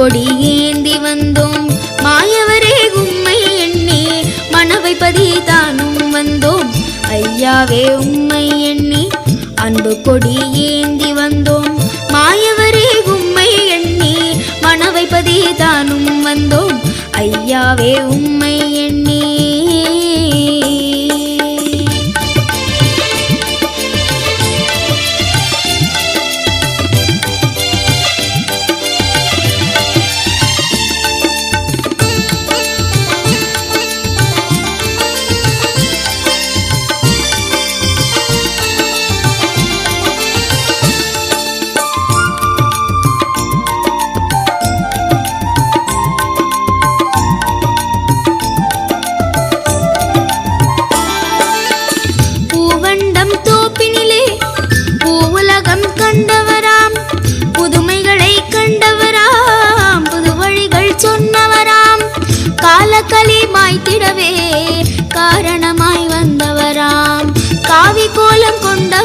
கொடி ஏந்தி வந்தோம். மாயவரே உம்மை எண்ணி மனவை பதி தானும் வந்தோம். ஐயாவே உம்மை எண்ணி அன்பு கொடி ஏந்தி வந்தோம். மாயவரே உம்மை எண்ணி மனவை பதி தானும் வந்தோம். ஐயாவே உம்மை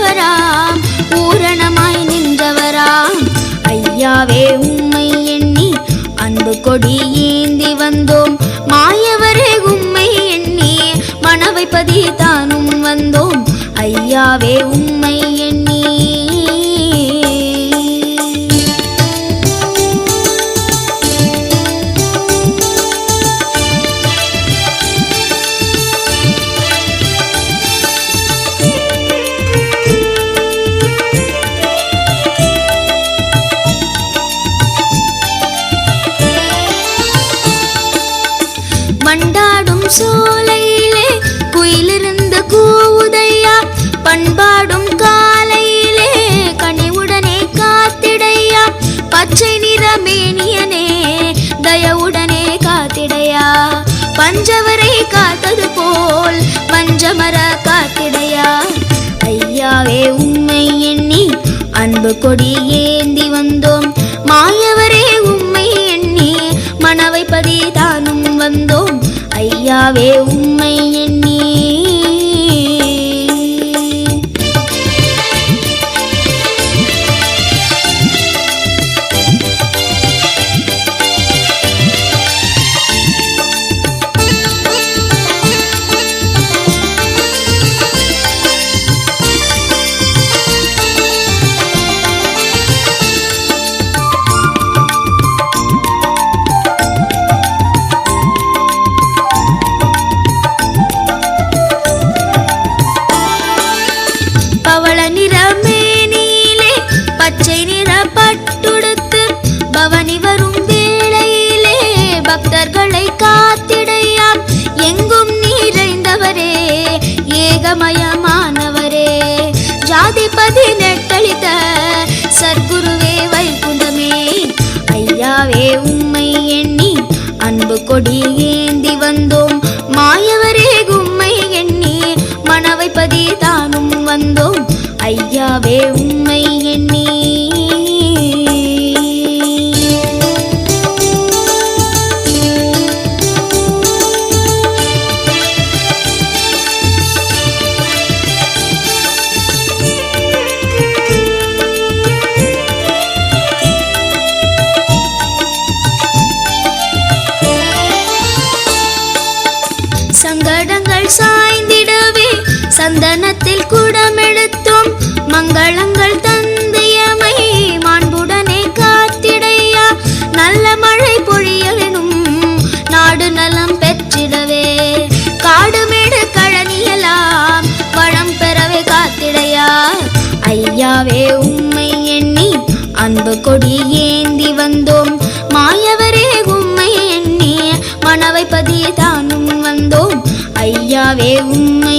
நின்றவராம் பூரணமாய் நின்றவராம். ஐயாவே உம்மை எண்ணி அன்பு கொடி ஏந்தி வந்தோம். மாயவரே உம்மை எண்ணி மனவை பதிதானும் வந்தோம். ஐயாவே உம்மை அன்பு கொடி ஏந்தி வந்தோம். மாயவரே உம்மை எண்ணி மனவை பதி தானும் வந்தோம். ஐயாவே உம்மை ஏகமயமானவரே ஜாதிபதி நெட்டளித்த சர்க்குருவே வைகுண்டமே. ஐயாவே உம்மை எண்ணி அன்பு கொடி ஏந்தி வந்தோம். மாயவரே உம்மை எண்ணி மனவை பதிதானும் வந்தோம். ஐயாவே சந்தனத்தில் குடமெடுத்தோம் மங்களங்கள் தந்தையமை. மாண்புடனே காத்திடையா நல்ல மழை பொழியலினும் நாடு நலம் பெற்றிடவே. காடுமேடு கழனியலாம் வளம் பெறவே காத்திடையா. ஐயாவே உம்மை எண்ணி அன்பு கொடி ஏந்தி வந்தோம். மாயவரே உம்மை எண்ணி மனவை பதிதானும் வந்தோம். ஐயாவே உம்மை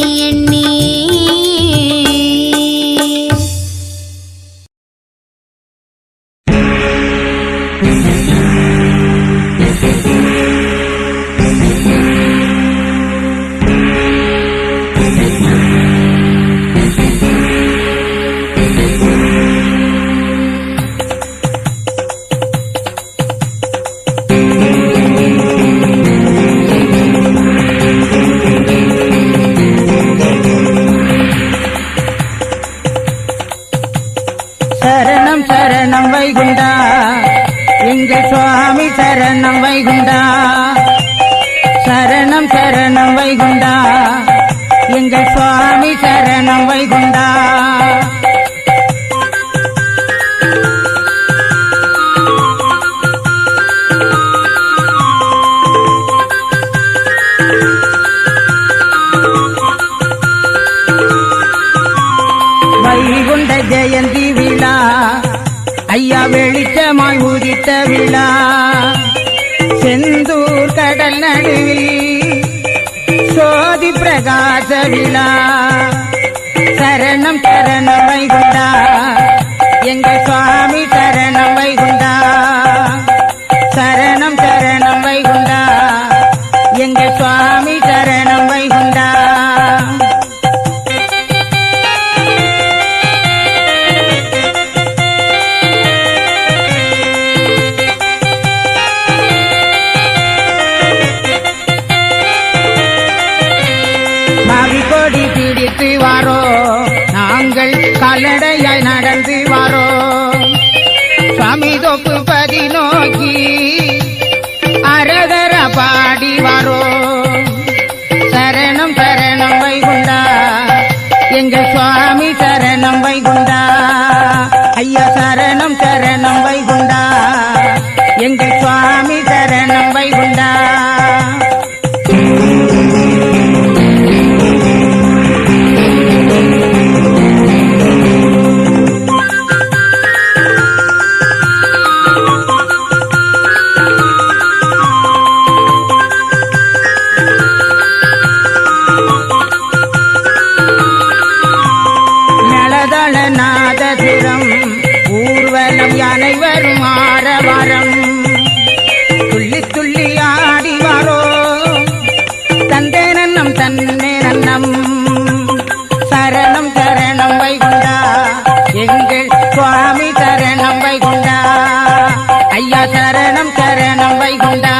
சரணம் சரணம் வைகுண்டா.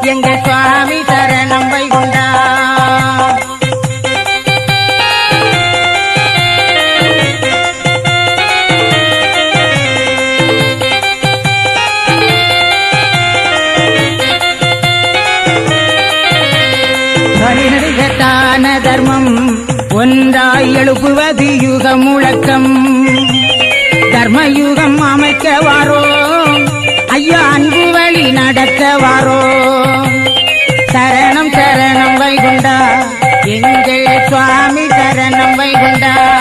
எங்க சரணம்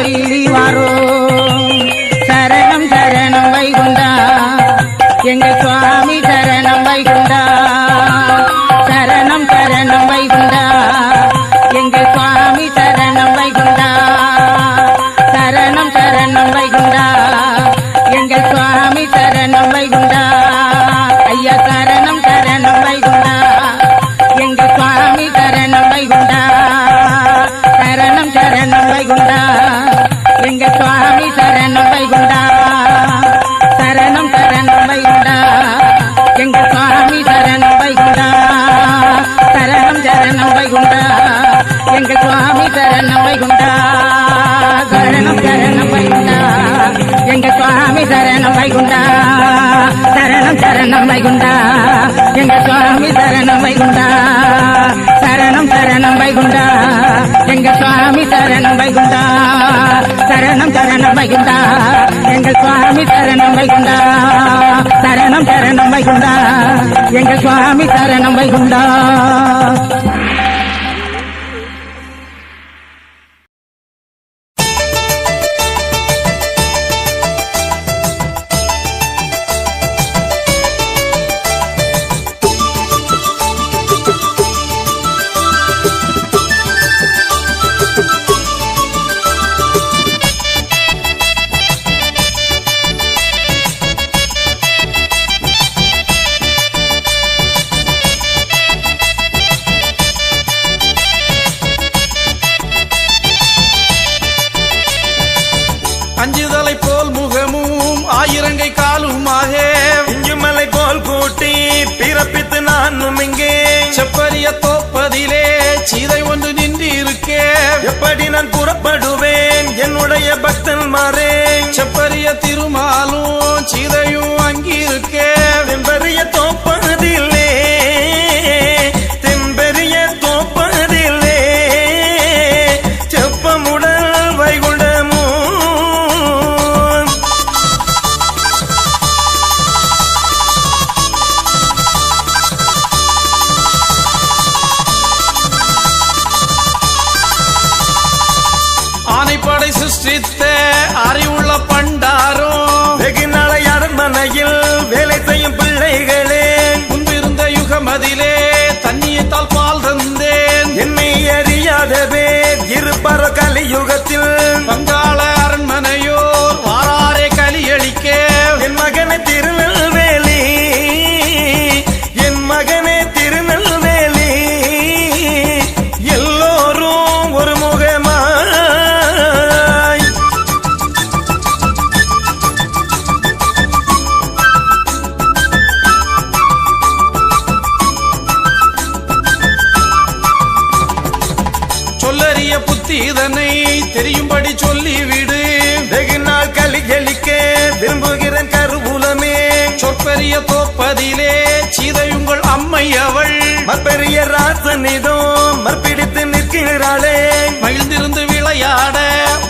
சொல்லி வரோ எங்கள் சுவாமி சரணம் வைகுண்டா. சரணம் சரணம் வைகுண்டா எங்கள் சுவாமி சரணம் வைகுண்டா. சரணம் சரணம் வைகுண்டா எங்கள் சுவாமி சரணம் வைகுண்டா. சரணம் சரணம் வைகுண்டா எங்கள் சுவாமி சரணம் வைகுண்டா சரணம் சரணம் வைகுண்டா எங்கள் சுவாமி சரணம் வைகுண்டா சரணம் சரணம் வைகுண்டா. எங்கள் சுவாமி சரணம் வைகுண்டா.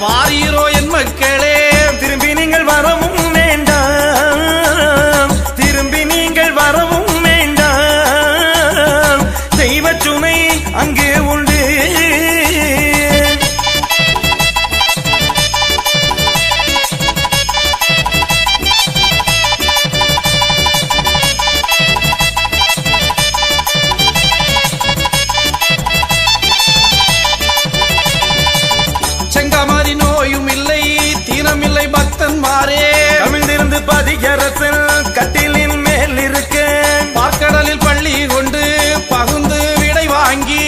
வாரிய வாங்கி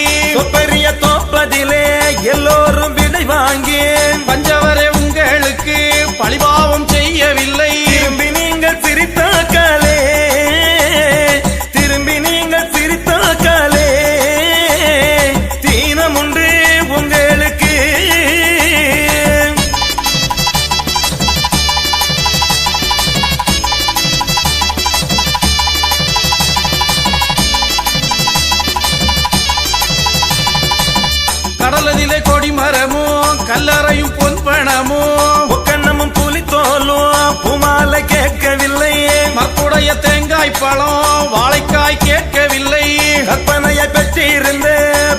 பழம் வாழைக்காய் கேட்கவில்லை. கற்பனையை பெற்றிருந்து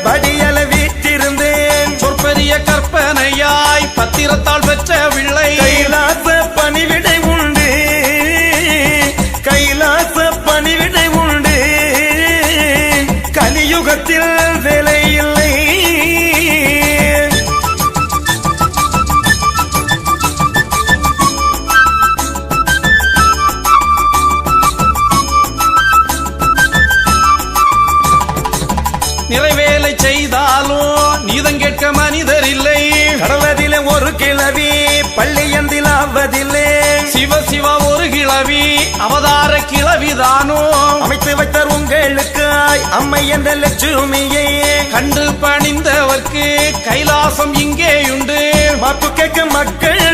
படியல வீற்றிருந்தேன். சொற்பரிய கற்பனையாய் பத்திரத்தால் பெற்றவில்லை. கைலாச பணிவிடை ஆவதில்லை சிவ சிவ ஒரு கிழவி அவதார கிழவிதானோ அமைத்து வைத்தார் உங்களுக்காய் அம்மை என்ற லட்சுமியை. கண்டு பணிந்தவர்க்கு கைலாசம் இங்கேயுண்டு. வாக்கு கேட்கும் மக்கள்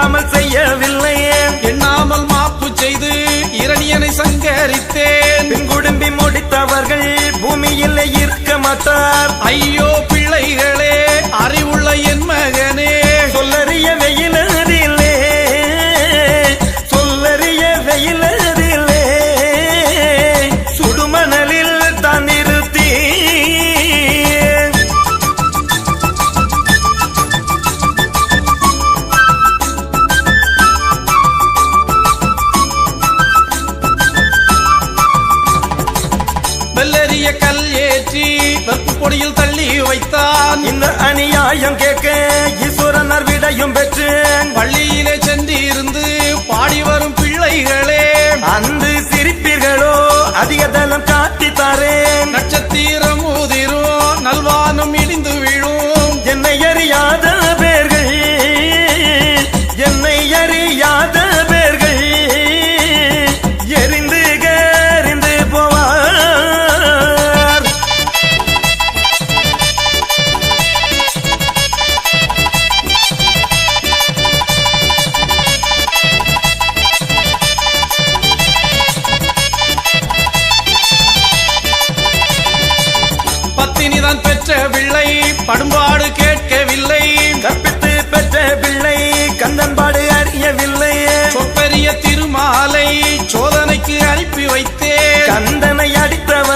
நியாயம் எண்ணாமல் செய்யவில்லை எண்ணாமல் மாப்பு செய்து இரணியனை சங்கரித்தேன். பின்குடும்பி முடித்தவர்கள் பூமியில் இருக்க மாட்டார். ஐயோ பெற்ற பிள்ளை படும்பாடு கேட்கவில்லை. கற்பித்து பெற்ற பிள்ளை கந்தன்பாடு அறியவில்லை. சொப்பெரிய திருமாலை சோதனைக்கு அனுப்பி வைத்தேன். கந்தனை அடித்தவரை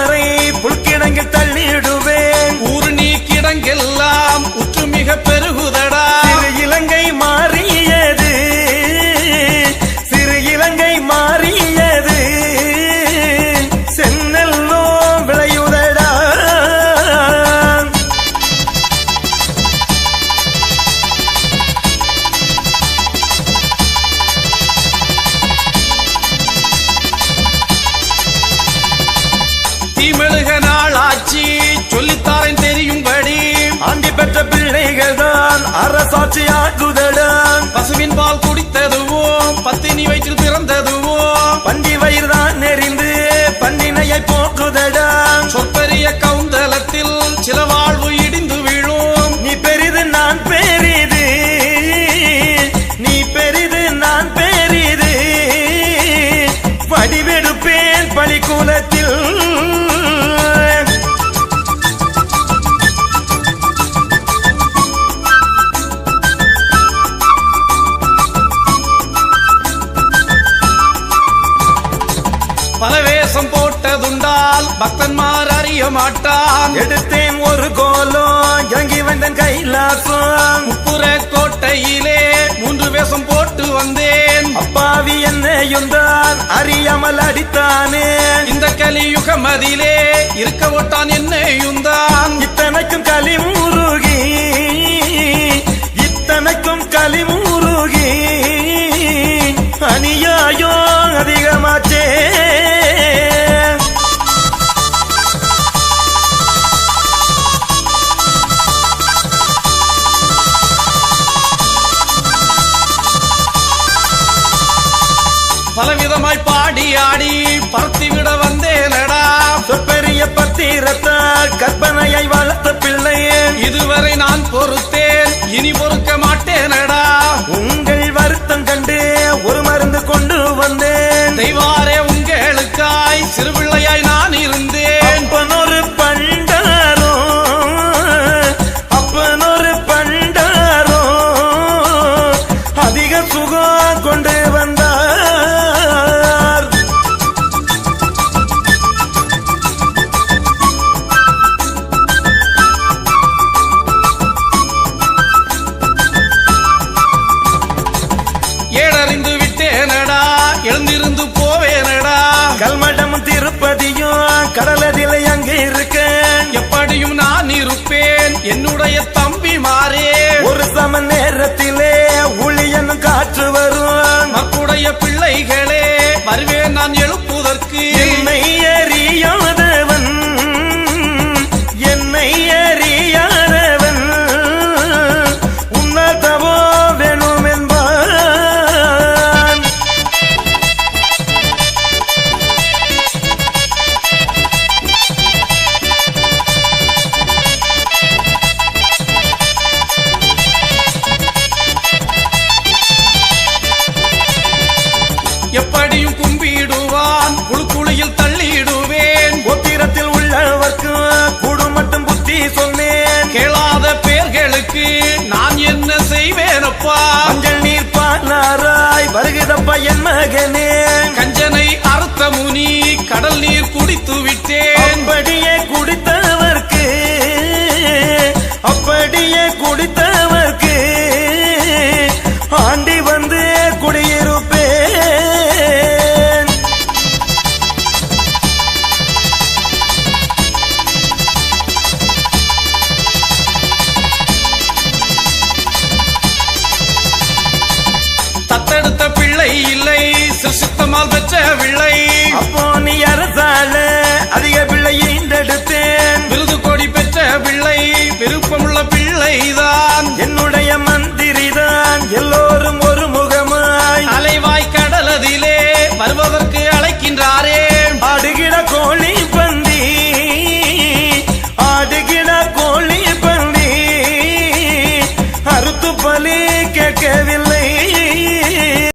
பிள்ளைகள் தான் அரசாட்சி ஆகுதடா பசுவின் பால் குடித்ததுவோ பத்தினி வயிற்றில் பிறந்ததுவோ பண்டி வயிறு தான் நெறிந்து பண்டினையை போற்றுதடா சொற்பெரிய கவுந்தலத்தில் சில வாழ்வு பல வேஷம் போட்டதுண்டால் பக்தன்மார் அறிய மாட்டான். எடுத்தேன் ஒரு கோலம் இறங்கி வந்தேன் கைலாசம். புற கோட்டையிலே மூன்று வேஷம் போட்டு வந்தேன். அப்பாவி என்னையும் தான் அறியாமல் அடித்தானே. இந்த கலியுக மதிலே இருக்க ஓட்டான் என்னையும் தான் இத்தனைக்கும் களிமுருகி இத்தனைக்கும் களிமுருகி அநியாயம் அதிகமாச்சே. பலவிதமாய் பாடி ஆடி பறத்தி விட வந்தேனடா. பெரிய பத்திரத்தால் கற்பனையை வளர்த்த பிள்ளையே. இதுவரை நான் பொறுத்தேன் இனி பொறுக்க மாட்டேனடா. உங்கள் வருத்தம் கண்டு ஒரு மருந்து கொண்டு வந்தேன். தெய்வாரே உங்களுக்காய் சிறுபிள்ளையாய் நான் இருந்தேன் திருப்பதியும் கடலதில் அங்க இருக்கேன். எப்படியும் நான் இருப்பேன். என்னுடைய தம்பி மாறே. ஒரு சம நேரத்திலே ஊழியன் காற்று வரும். மக்குடைய பிள்ளைகளே வருவேன் நான் எழுப்புவதற்கு வருகிறப்ப என் மகனே. கஞ்சனை அறுத்த முனி கடல் நீர் குடித்து விட்டேன். அப்படியே குடித்தவர்க்கு அப்படியே குடித்தவர்க்கு